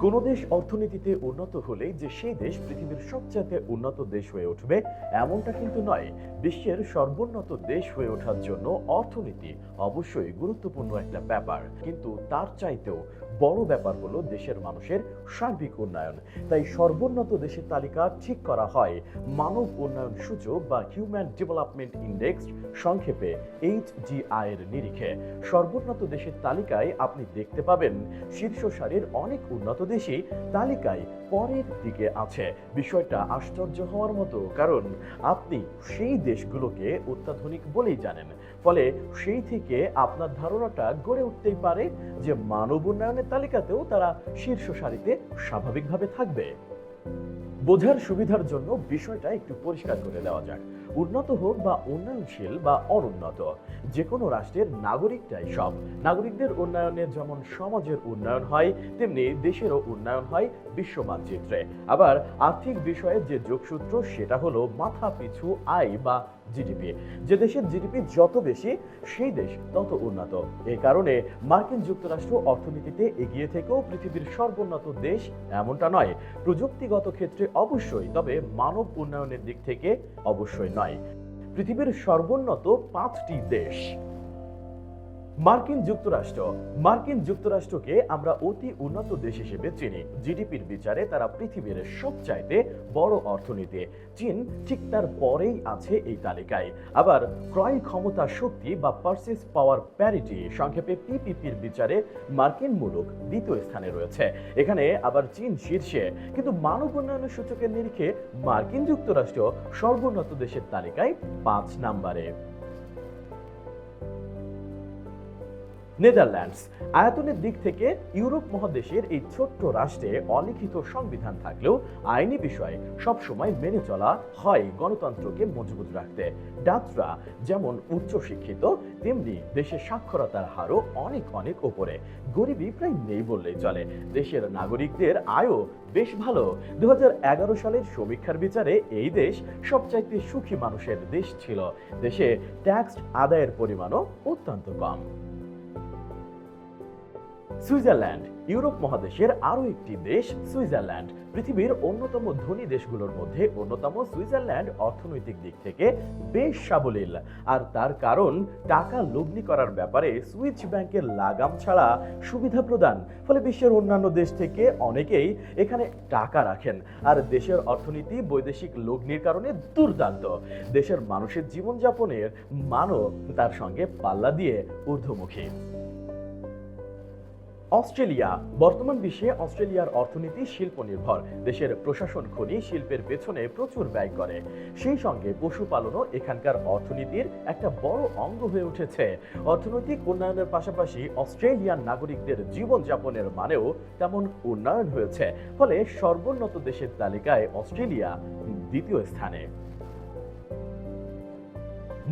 কোনো দেশ অর্থনীতিতে উন্নত হলেই যে সেই দেশ পৃথিবীর সবচেয়ে উন্নত দেশ হয়ে উঠবে, এমনটা কিন্তু নয়। বিশ্বের সর্বোন্নত দেশ হয়ে ওঠার জন্য অর্থনীতি অবশ্যই গুরুত্বপূর্ণ একটা ব্যাপার। কিন্তু তার চাইতেও বড় ব্যাপার হলো দেশের মানুষের সার্বিক উন্নয়ন। তাই সর্বোন্নত দেশের তালিকা ঠিক করা হয় মানব উন্নয়ন সূচক বা হিউম্যান ডেভেলপমেন্ট ইন্ডেক্স সংক্ষেপে এইচ এর নিরিখে। সর্বোন্নত দেশের তালিকায় আপনি দেখতে পাবেন শীর্ষ সারির অনেক উন্নত দেশই তালিকায় পরের দিকে আছে। বিষয়টা আশ্চর্য হওয়ার মতো, কারণ আপনি সেই দেশগুলোকে অত্যাধুনিক বলেই জানেন। ফলে সেই থেকে আপনার ধারণাটা গড়ে উঠতেই পারে যে মানব উন্নয়নের তালিকাতেও তারা শীর্ষ সারিতে স্বাভাবিকভাবে থাকবে। বোঝার সুবিধার জন্য বিষয়টা একটু পরিষ্কার করে দেওয়া যাক। উন্নত হোক বা উন্নয়নশীল বা অনুন্নত যে কোনো রাষ্ট্রের নাগরিকটাই সব। নাগরিকদের উন্নয়নে যেমন সমাজের উন্নয়ন হয়, তেমনি দেশেরও উন্নয়ন হয় বিশ্ব মানচিত্রে। আবার আর্থিক বিষয়ে যে যোগসূত্র, সেটা হলো মাথা পিছু আয় বা জিডিপি। যে দেশের জিডিপি যত বেশি, সেই দেশ তত উন্নত। এ কারণে মার্কিন যুক্তরাষ্ট্র অর্থনীতিতে এগিয়ে থেকেও পৃথিবীর সর্বোন্নত দেশ এমনটা নয়। প্রযুক্তিগত ক্ষেত্রে অবশ্যই, তবে মানব উন্নয়নের দিক থেকে অবশ্যই নয়। পৃথিবীর সর্বোন্নত পাঁচটি দেশ। মার্কিন যুক্তরাষ্ট্র, মার্কিন যুক্তরাষ্ট্রকে আমরা অতি উন্নত দেশ হিসেবে চিনি। জিডিপির বিচারে তারা পৃথিবীর সবচাইতে বড় অর্থনীতি। চীন ঠিক তার পরেই আছে এই তালিকায়। আবার ক্রয় ক্ষমতা শক্তি বা পার্সেস পাওয়ার প্যারিটি সংক্ষেপে পিপিপির বিচারে মার্কিন মুলুক দ্বিতীয় স্থানে রয়েছে। এখানে আবার চীন শীর্ষে। কিন্তু মানব উন্নয়নের সূচকের নিরিখে মার্কিন যুক্তরাষ্ট্র সর্বোন্নত দেশের তালিকায় পাঁচ নম্বরে। নেদারল্যান্ডস। আয়তনের দিক থেকে ইউরোপ মহাদেশের এই ছোট্ট রাষ্ট্রে অলিখিত সংবিধান থাকলেও আইনি বিষয়ে সবসময় মেনে চলা হয় গণতন্ত্রকে মজবুত রাখতে। ডাচরা যেমন উচ্চশিক্ষিত, তেমনি দেশের সাক্ষরতার হারও অনেক অনেক ওপরে গরিবী প্রায় নেই বললেই চলে। দেশের নাগরিকদের আয়ও বেশ ভালো। দু হাজার এগারো সালের সমীক্ষার বিচারে এই দেশ সবচাইতে সুখী মানুষের দেশ ছিল। দেশে ট্যাক্স আদায়ের পরিমাণও অত্যন্ত কম। সুইজারল্যান্ড, ইউরোপ মহাদেশের আরও একটি দেশ, সুইজারল্যান্ড। পৃথিবীর অন্যতম ধনী দেশগুলোর মধ্যে অন্যতম সুইজারল্যান্ড অর্থনৈতিক দিক থেকে বেশ সাবলীল। আর তার কারণ, টাকা লগ্নি করার ব্যাপারে সুইচ ব্যাংকের লাগাম ছাড়া সুবিধা প্রদান। ফলে বিশ্বের অন্যান্য দেশ থেকে অনেকেই এখানে টাকা রাখেন। আর দেশের অর্থনীতি বৈদেশিক লগ্নির কারণে দুর্দান্ত। দেশের মানুষের জীবনযাপনের মানও তার সঙ্গে পাল্লা দিয়ে ঊর্ধ্বমুখী। অস্ট্রেলিয়া, বর্তমান বিশ্বে অস্ট্রেলিয়ার অর্থনীতি শিল্প নির্ভর দেশের প্রশাসন খনি শিল্পের পেছনে প্রচুর ব্যয় করে। সেই সঙ্গে পশুপালনও এখানকার অর্থনীতির একটা বড় অঙ্গ হয়ে উঠেছে। অর্থনৈতিক উন্নয়নের পাশাপাশি অস্ট্রেলিয়ান নাগরিকদের জীবনযাপনের মানেও তেমন উন্নয়ন হয়েছে। ফলে সর্বোন্নত দেশের তালিকায় অস্ট্রেলিয়া দ্বিতীয় স্থানে।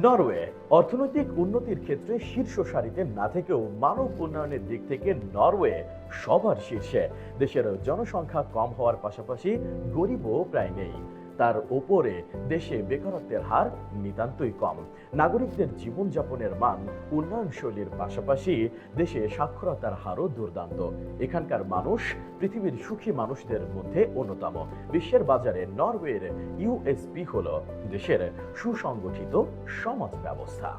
নরওয়ে অর্থনৈতিক উন্নতির ক্ষেত্রে শীর্ষ সারিতে না থেকেও মানব উন্নয়নের দিক থেকে নরওয়ে সবার শীর্ষে। দেশের জনসংখ্যা কম হওয়ার পাশাপাশি গরিবও প্রায় নেই। তার ওপরে দেশে বেকারত্বের হার নিতান্তই কম। নাগরিকদের জীবনযাপনের মান উন্নয়নশৈলীর পাশাপাশি দেশে সাক্ষরতার হারও দুর্দান্ত। এখানকার মানুষ পৃথিবীর সুখী মানুষদের মধ্যে অন্যতম। বিশ্বের বাজারে নরওয়ের ইউএসপি হল দেশের সুসংগঠিত সমাজ ব্যবস্থা।